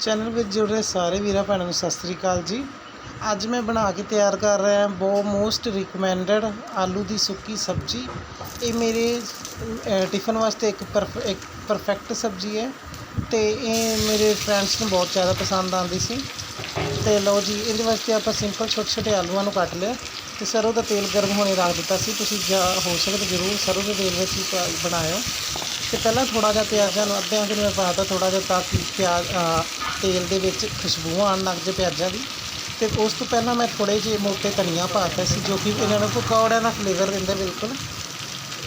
Channel ਵਿੱਚ ਜੁੜ ਰਹੇ ਸਾਰੇ ਵੀਰਾਂ ਭੈਣਾਂ ਨੂੰ ਸਤਿ ਸ੍ਰੀ ਅਕਾਲ ਜੀ। ਅੱਜ ਮੈਂ ਬਣਾ ਕੇ ਤਿਆਰ ਕਰ ਰਿਹਾ ਬਹੁਤ ਮੋਸਟ ਰਿਕਮੈਂਡਡ ਆਲੂ ਦੀ ਸੁੱਕੀ ਸਬਜ਼ੀ। ਇਹ ਮੇਰੇ ਟਿਫਨ ਵਾਸਤੇ ਇੱਕ ਪਰਫ ਇੱਕ ਪਰਫੈਕਟ ਸਬਜ਼ੀ ਹੈ ਤੇ ਇਹ ਮੇਰੇ ਫਰੈਂਡਸ ਨੂੰ ਬਹੁਤ ਜ਼ਿਆਦਾ ਪਸੰਦ ਆਉਂਦੀ ਸੀ। ਤੇ ਲਓ ਜੀ, ਇਹਦੇ ਵਾਸਤੇ ਆਪਾਂ ਸਿੰਪਲ ਛੋਟੇ ਛੋਟੇ ਆਲੂਆਂ ਨੂੰ ਕੱਟ ਲਿਆ ਤੇ ਸਰੋਂ ਦਾ ਤੇਲ ਗਰਮ ਹੋਣੇ ਰੱਖ ਦਿੱਤਾ ਸੀ। ਤੁਸੀਂ ਜਾਂ, ਹੋ ਸਕੇ ਜ਼ਰੂਰ ਸਰੋਂ ਦੇ ਤੇਲ ਵਿੱਚ ਹੀ ਬਣਾਇਓ। ਤੇ ਪਹਿਲਾਂ ਥੋੜਾ ਜਿਹਾ ਪਿਆਜ਼ ਨੂੰ ਅੱਧੇ ਅੰਕ ਮੈਂ ਪਾਤਾ ਥੋੜਾ ਜਿਹਾ ਤਾਂ ਕਿ ਪਿਆਜ਼ ਤੇਲ ਦੇ ਵਿੱਚ ਖੁਸ਼ਬੂ ਆਉਣ ਲੱਗ ਜੇ ਪਿਆਜ਼ਾਂ ਦੀ। ਤੇ ਉਸ ਤੋਂ ਪਹਿਲਾਂ ਮੈਂ ਥੋੜੇ ਜਿਹੇ ਮੋਟੇ ਧਨੀਆ ਪਾਤਾ ਸੀ, ਜੋ ਕਿ ਇਹਨਾਂ ਨੂੰ ਪਕੌੜਿਆਂ ਦਾ ਫਲੇਵਰ ਦਿੰਦਾ ਬਿਲਕੁਲ।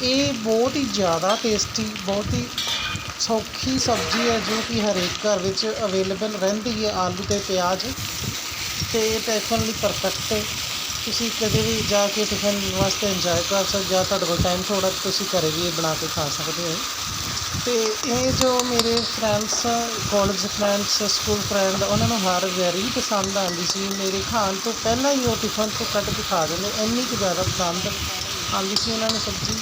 ਇਹ ਬਹੁਤ ਹੀ ਜ਼ਿਆਦਾ ਟੇਸਟੀ ਬਹੁਤ ਹੀ ਸੌਖੀ ਸਬਜ਼ੀ ਹੈ, ਜੋ ਕਿ ਹਰੇਕ ਘਰ ਵਿੱਚ ਅਵੇਲੇਬਲ ਰਹਿੰਦੀ ਹੈ, ਆਲੂ ਤੇ ਪਿਆਜ਼। ਤੇ ਇਹ ਟਿਫਨ ਲਈ ਪਰਫੈਕਟ ਹੈ। ਤੁਸੀਂ ਕਦੇ ਵੀ ਜਾ ਕੇ ਟਿਫਨ ਵਾਸਤੇ ਇੰਜੋਏ ਕਰ ਸਕਦੇ ਜਾਂ ਤੁਹਾਡੇ ਕੋਲ ਟਾਈਮ ਥੋੜਾ ਤੁਸੀਂ ਘਰੇ ਵੀ ਇਹ ਬਣਾ ਕੇ ਖਾ ਸਕਦੇ ਹੋ। ਅਤੇ ਇਹ ਜੋ ਮੇਰੇ friends college friends school friend ਉਹਨਾਂ ਨੂੰ ਹਰ ਵੈਰੀ ਪਸੰਦ ਆਉਂਦੀ ਸੀ। ਮੇਰੇ ਖਾਣ ਤੋਂ ਪਹਿਲਾਂ ਹੀ ਉਹ ਟਿਫਨ ਤੋਂ ਕੱਢ ਕੇ ਖਾ ਜਾਂਦੇ ਇੰਨੀ ਕੁ ਜ਼ਿਆਦਾ ਪਸੰਦ ਆਉਂਦੀ ਸੀ ਉਹਨਾਂ ਨੂੰ ਸਬਜ਼ੀ।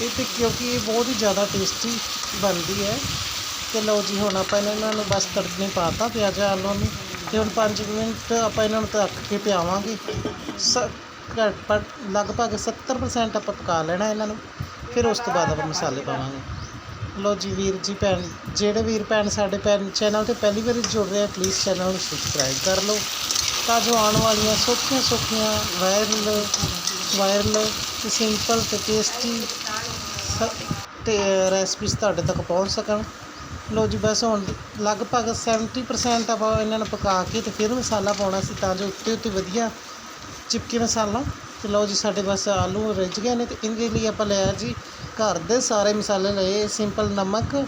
ਇਹ ਤਾਂ ਕਿਉਂਕਿ ਇਹ ਬਹੁਤ ਹੀ ਜ਼ਿਆਦਾ ਟੇਸਟੀ ਬਣਦੀ ਹੈ। ਅਤੇ ਲਓ ਜੀ, ਹੁਣ ਆਪਾਂ ਇਹਨਾਂ ਨੂੰ ਬਸ ਤੜਕਣੇ ਪਾਤਾ ਪਿਆਜ਼ਾਂ ਆਲੂਆਂ ਨੂੰ। ਅਤੇ ਹੁਣ 5 ਮਿੰਟ ਆਪਾਂ ਇਹਨਾਂ ਨੂੰ ਢੱਕ ਕੇ ਪਿਆਵਾਂਗੇ। ਸ ਘੱਟ ਲਗਭਗ 70% ਆਪਾਂ ਪਕਾ ਲੈਣਾ ਇਹਨਾਂ ਨੂੰ। ਫਿਰ ਉਸ ਤੋਂ ਬਾਅਦ ਆਪਾਂ ਮਸਾਲੇ ਪਾਵਾਂਗੇ। ਲਓ ਜੀ ਵੀਰ ਜੀ ਭੈਣ, ਜਿਹੜੇ ਵੀਰ ਭੈਣ ਸਾਡੇ ਭੈਣ ਚੈਨਲ ਤੇ ਪਹਿਲੀ ਵਾਰੀ ਜੁੜ ਰਹੇ ਆ ਪਲੀਜ਼ ਚੈਨਲ ਨੂੰ ਸਬਸਕ੍ਰਾਈਬ ਕਰ ਲਓ। ਤਾਂ ਜੋ ਆਉਣ ਵਾਲੀਆਂ ਸੌਖੀਆਂ ਸੌਖੀਆਂ ਵਾਇਰਲ ਵਾਇਰਲ ਤੇ ਸਿੰਪਲ ਤੇ ਟੇਸਟੀ ਤੇ ਰੈਸਪੀਸ ਤੁਹਾਡੇ ਤੱਕ ਪਹੁੰਚ ਸਕਣ। ਲਓ ਜੀ ਬਸ ਹੁਣ ਲਗਭਗ 70% ਆਪਾਂ ਇਹਨਾਂ ਨੂੰ ਪਕਾ ਕੇ ਤੇ ਫਿਰ ਮਸਾਲਾ ਪਾਉਣਾ ਸੀ ਤਾਂ ਜੋ ਉੱਤੇ ਉੱਤੇ ਵਧੀਆ ਚਿਪਕੇ ਮਸਾਲਾ। ਤੇ ਲਓ ਜੀ ਸਾਡੇ ਬਸ ਆਲੂ ਰਿੱਝ ਗਏ ਨੇ ਤੇ ਇਹਦੇ ਲਈ ਆਪਾਂ ਲਿਆ ਜੀ ਘਰ ਦੇ ਸਾਰੇ ਮਸਾਲੇ ਲਏ ਸਿੰਪਲ ਨਮਕ,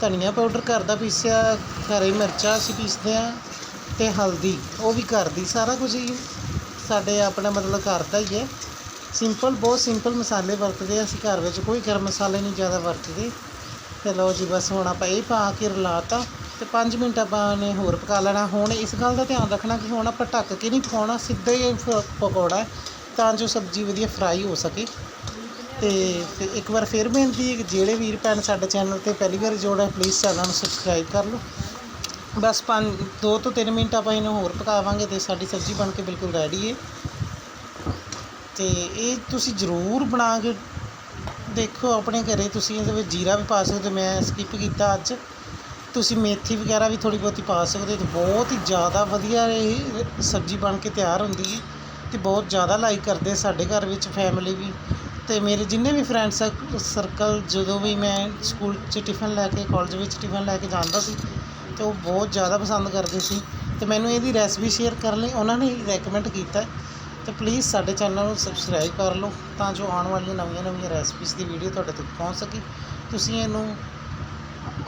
ਧਨੀਆ ਪਾਊਡਰ ਘਰ ਦਾ ਪੀਸਿਆ ਹਰੀ ਮਿਰਚਾਂ ਅਸੀਂ ਪੀਸਦੇ ਆ ਤੇ ਹਲਦੀ, ਉਹ ਵੀ ਘਰ ਦੀ, ਸਾਰਾ ਕੁਝ ਹੀ ਸਾਡੇ ਆਪਣਾ ਮਤਲਬ ਘਰ ਦਾ ਹੀ ਹੈ। ਸਿੰਪਲ ਬਹੁਤ ਸਿੰਪਲ ਮਸਾਲੇ ਵਰਤਦੇ ਆ ਅਸੀਂ ਘਰ ਵਿੱਚ, ਕੋਈ ਗਰਮ ਮਸਾਲੇ ਨਹੀਂ ਜ਼ਿਆਦਾ ਵਰਤਦੇ। ਤੇ ਲਓ ਜੀ, ਬਸ ਹੁਣ ਆਪਾਂ ਇਹ ਪਾ ਕੇ ਰਲਾਤਾ ਤੇ 5 ਮਿੰਟ ਆਪਾਂ ਨੇ ਹੋਰ ਪਕਾ ਲੈਣਾ। ਹੁਣ ਇਸ ਗੱਲ ਦਾ ਧਿਆਨ ਰੱਖਣਾ ਕਿ ਹੁਣ ਆਪਾਂ ਢੱਕ ਕੇ ਨਹੀਂ ਪਕਾਉਣਾ, ਸਿੱਧਾ ਹੀ ਪ- ਪਕੌੜਾ ਤਾਂ ਜੋ ਸਬਜ਼ੀ ਵਧੀਆ ਫਰਾਈ ਹੋ ਸਕੇ। ਤੇ ਫਿਰ ਇੱਕ ਵਾਰ ਫਿਰ ਬੇਨਤੀ ਹੈ ਕਿ ਜਿਹੜੇ ਵੀਰ ਭੈਣ ਸਾਡੇ ਚੈਨਲ ਤੇ ਪਹਿਲੀ ਵਾਰ ਜੋੜਾ ਪਲੀਜ਼ ਚੈਨਲ ਨੂੰ ਸਬਸਕ੍ਰਾਈਬ ਕਰ ਲਓ। ਬਸ 5 2 ਤੋਂ 3 ਮਿੰਟ ਆਪਾਂ ਇਹਨੂੰ ਹੋਰ ਪਕਾਵਾਂਗੇ ਤੇ ਸਾਡੀ ਸਬਜ਼ੀ ਬਣ ਕੇ ਬਿਲਕੁਲ ਰੈਡੀ ਹੈ। ਤੇ ਇਹ ਤੁਸੀਂ ਜ਼ਰੂਰ ਬਣਾ ਕੇ ਦੇਖੋ ਆਪਣੇ ਘਰੇ, ਤੁਸੀਂ ਇਹਦੇ ਵਿੱਚ ਜੀਰਾ ਵੀ ਪਾ ਸਕਦੇ ਹੋ, ਮੈਂ ਸਕਿਪ ਕੀਤਾ ਅੱਜ। ਤੁਸੀਂ ਮੇਥੀ ਵਗੈਰਾ ਵੀ ਥੋੜੀ ਬਹੁਤੀ ਪਾ ਸਕਦੇ ਹੋ, ਤੇ ਬਹੁਤ ਹੀ ਜ਼ਿਆਦਾ ਵਧੀਆ ਇਹ ਸਬਜ਼ੀ ਬਣ ਕੇ ਤਿਆਰ ਹੁੰਦੀ ਹੈ ਤੇ ਬਹੁਤ ਜ਼ਿਆਦਾ ਲਾਈਕ ਕਰਦੇ ਸਾਡੇ ਘਰ ਵਿੱਚ ਫੈਮਿਲੀ ਵੀ। ਅਤੇ ਮੇਰੇ ਜਿੰਨੇ ਵੀ ਫਰੈਂਡ ਸਰਕਲ ਜਦੋਂ ਵੀ ਮੈਂ ਸਕੂਲ 'ਚ ਟਿਫਨ ਲੈ ਕੇ ਕੋਲਜ ਵਿੱਚ ਟਿਫਨ ਲੈ ਕੇ ਜਾਂਦਾ ਸੀ, ਤੇ ਉਹ ਬਹੁਤ ਜ਼ਿਆਦਾ ਪਸੰਦ ਕਰਦੇ ਸੀ। ਅਤੇ ਮੈਨੂੰ ਇਹਦੀ ਰੈਸਪੀ ਸ਼ੇਅਰ ਕਰਨ ਲਈ ਉਹਨਾਂ ਨੇ ਰੈਕਮੈਂਡ ਕੀਤਾ ਅਤੇ ਪਲੀਜ਼ ਸਾਡੇ ਚੈਨਲ ਨੂੰ ਸਬਸਕ੍ਰਾਈਬ ਕਰ ਲਓ, ਤਾਂ ਜੋ ਆਉਣ ਵਾਲੀਆਂ ਨਵੀਆਂ ਨਵੀਆਂ ਰੈਸਪੀਜ਼ ਦੀ ਵੀਡੀਓ ਤੁਹਾਡੇ ਤੱਕ ਪਹੁੰਚ ਸਕੇ। ਤੁਸੀਂ ਇਹਨੂੰ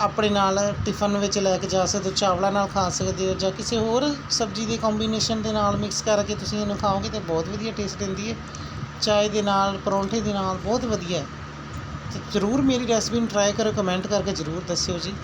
ਆਪਣੇ ਨਾਲ ਟਿਫਨ ਵਿੱਚ ਲੈ ਕੇ ਜਾ ਸਕਦੇ ਹੋ, ਚਾਵਲਾਂ ਨਾਲ ਖਾ ਸਕਦੇ ਹੋ, ਜਾਂ ਕਿਸੇ ਹੋਰ ਸਬਜ਼ੀ ਦੇ ਕੰਬੀਨੇਸ਼ਨ ਦੇ ਨਾਲ ਮਿਕਸ ਕਰਕੇ ਤੁਸੀਂ ਇਹਨੂੰ ਖਾਓਗੇ ਤਾਂ ਬਹੁਤ ਵਧੀਆ ਟੇਸਟ ਦਿੰਦੀ ਹੈ। ਚਾਏ ਦੇ ਨਾਲ, ਪਰੌਂਠੇ ਦੇ ਨਾਲ ਬਹੁਤ ਵਧੀਆ ਅਤੇ ਜ਼ਰੂਰ ਮੇਰੀ ਰੈਸਪੀ ਨੂੰ ਟਰਾਈ ਕਰਿਓ ਕਮੈਂਟ ਕਰਕੇ ਜ਼ਰੂਰ ਦੱਸਿਓ ਜੀ।